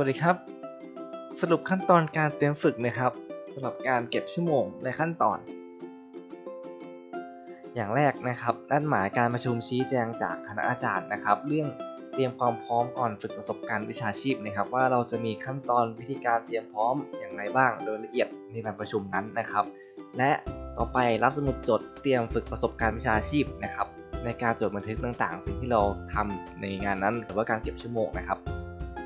วัสดีครับ สรุปขั้นตอนการเตรียมฝึกนะครับสำหรับการเก็บชั่วโมงในขั้นตอน อย่างแรกนะครับนัดหมายการประชุมชี้แจงจากคณะอาจารย์นะครับ เรื่องเตรียมความพร้อมก่อนฝึกประสบการณ์วิชาชีพนะครับ ว่าเราจะมีขั้นตอนวิธีการเตรียมพร้อมอย่างไรบ้าง โดยละเอียดในการประชุมนั้นนะครับ และต่อไปรับสมุดจดเตรียมฝึกประสบการณ์วิชาชีพนะครับ ในการจดบันทึกต่างๆ สิ่งที่เราทำในงานนั้นหรือว่าการเก็บชั่วโมงนะครับ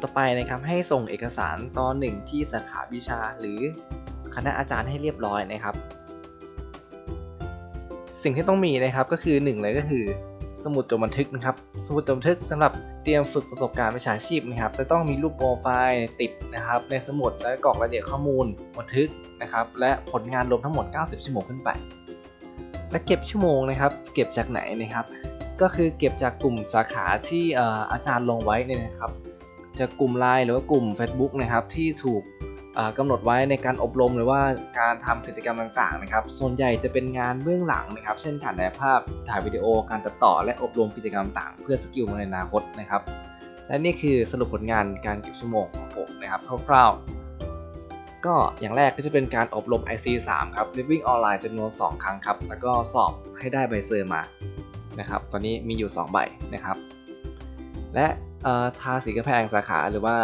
ต่อไปนะครับให้ส่งเอกสารตอนหนึ่งที่สาขาวิชาหรือคณะอาจารย์ให้เรียบร้อยนะครับ สิ่งที่ต้องมีนะครับก็คือหนึ่งเลยก็คือ สมุดจดบันทึกนะครับ สมุดจดบันทึกสำหรับเตรียมฝึกประสบการณ์วิชาชีพนะครับจะต้องมีรูปโปรไฟล์ติดนะครับ ในสมุดและกรอกรายละเอียดข้อมูลบันทึกนะครับ และผลงานรวมทั้งหมด 90 ชั่วโมงขึ้นไป และเก็บชั่วโมงนะครับ เก็บจากไหนนะครับ ก็คือเก็บจากกลุ่มสาขาที่เอ่ออาจารย์ลงไว้เนี่ยนะครับ จากลุ่มไลน์หรือว่ากลุ่ม Facebook นะครับที่ถูกเอ่อกำหนดไว้ในการอบรมหรือว่าการทำกิจกรรมต่างๆนะครับ ส่วนใหญ่จะเป็นงานเบื้องหลังนะครับ เช่นถ่ายถ่ายภาพ ถ่ายวิดีโอ การตัดต่อ และอบรมกิจกรรมต่างเพื่อสกิลในอนาคตนะครับ และนี่คือสรุปผลงานการเก็บชั่วโมงของผมนะครับคร่าวๆ ก็อย่างแรกก็จะเป็นการอบรม IC 3ครับ Living Online จำนวน 2 ครั้งครับ แล้วก็สอบให้ได้ใบเซอร์มา นะครับ ตอนนี้มีอยู่ 2 ใบนะครับ และ ทาสีกระแพงสาขาหรือว่า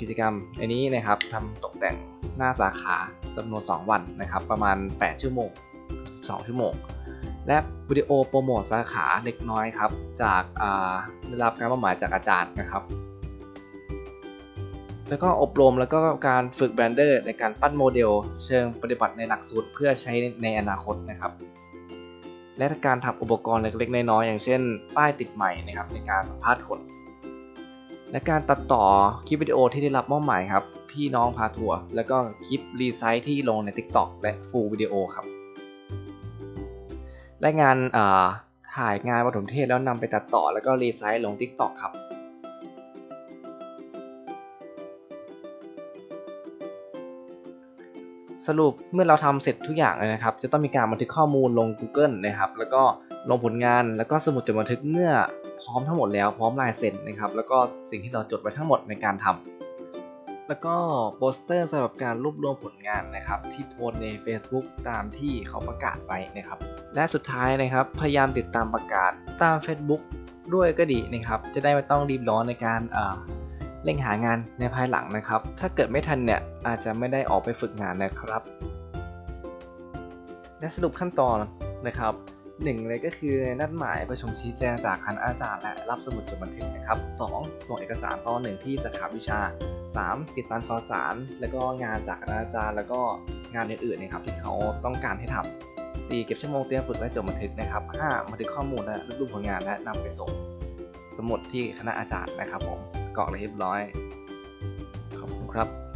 กิจกรรมอันนี้นะครับทำตกแต่งหน้าสาขาจำนวน 2 วันนะครับ ประมาณ 8 ชั่วโมง 12 ชั่วโมง และวิดีโอโปรโมทสาขาเล็กน้อยครับ จากอ่าได้รับการมอบหมายจากอาจารย์นะครับ แล้วก็อบรมแล้วก็การฝึกแบรนเดอร์ในการปั้นโมเดล เชิงปฏิบัติในหลักสูตรเพื่อใช้ในอนาคตนะครับ และการทำอุปกรณ์เล็กๆน้อยๆอย่างเช่น ป้ายติดใหม่นะครับในการสัมภาษณ์คน และการตัดต่อคลิปวิดีโอที่ได้รับมอบหมายครับ พี่น้องพาทัวร์แล้วก็คลิปรีไซต์ที่ลงใน TikTok และฟูลวิดีโอครับ และงานาถ่ายงานปฐมเทศแล้วนำไปตัดต่อแล้วก็รีไซต์ลง TikTok ครับสรุปเมื่อเราทำเสร็จทุกอย่างเลยนะครับ จะต้องมีการบันทึกข้อมูลลง Google นะครับ แล้วก็ลงผลงานแล้วก็สมุดจดบันทึกเมื่อ ร้อมทั้งหมดแล้วพร้อมลายเซ็นนะครับ แล้วก็สิ่งที่เราจดไว้ทั้งหมดในการทำแล้วก็โปสเตอร์สำหรับการรวบรวมผลงานนะครับ ที่โพสใน Facebook ตามที่เขาประกาศไว้นะครับ และสุดท้ายนะครับ พยายามติดตามประกาศตาม Facebook ด้วยก็ดีนะครับ จะได้ไม่ต้องรีบร้อนในการเอ่อเร่งหางานในภายหลังนะครับ ถ้าเกิดไม่ทันเนี่ยอาจจะไม่ได้ออกไปฝึกงานนะครับ และสรุปขั้นตอนนะครับ หนึ่งเลยก็คือนัดหมายประชุมชี้แจงจากคณะอาจารย์และรับสมุดจดบันทึกนะครับ 2. ส่งเอกสารตอนหนึ่งที่สาขาวิชา 3. ติดตามข่าวสาร แล้วก็งานจากคณะอาจารย์ แล้วก็งานอื่นๆนะครับที่เขาต้องการให้ทำ 4. เก็บชั่วโมงเตรียมฝึกและจดบันทึกนะครับ 5. บันทึกข้อมูลและรวบรวมผลงานและนำไปส่ง สมุดที่คณะอาจารย์นะครับผมกรอกเลยเรียบร้อยขอบคุณครับ